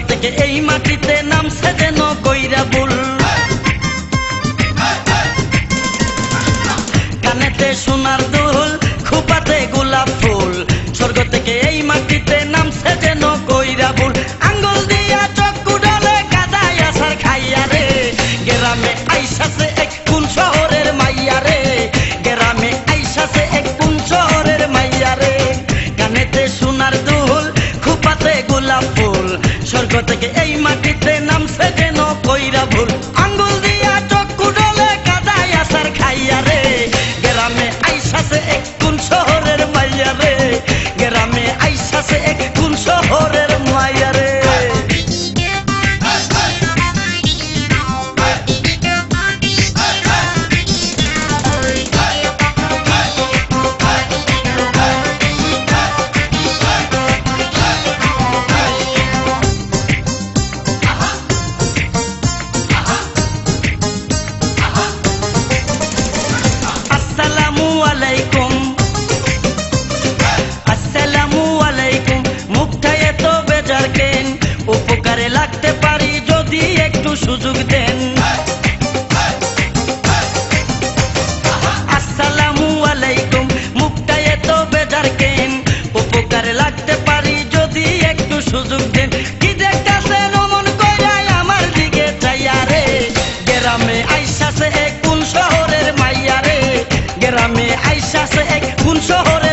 থেকে এই মাটিতে নামছে যেন কইরা বুল কানেতে সোনার দুল খুপাতে গোলাপ Corte it. বিশ্বাস এক কোন শহর।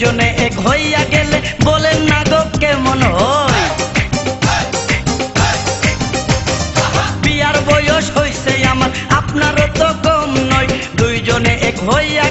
দুজনে এক হইয়া গেলে বলেন, না গো, কেমন হয়? বিয়ার বয়স হইছে আমার, আপনারও তো কম নয়। দুইজনে এক হইয়া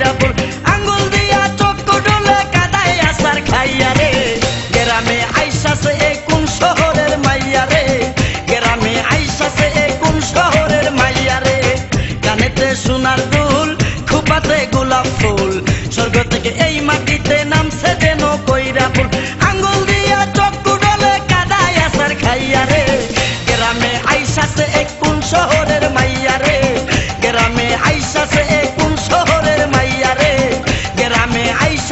মাইরা ফুল আঙ্গুল শহরের মাইয়া এই মাটিতে নামছে যেন কইরা ফুল আঙ্গুল দিয়া চক্ষু ডলে কাদায় আসার খাইয়া রে। গেরামে এক কোন শহরের মাইয়া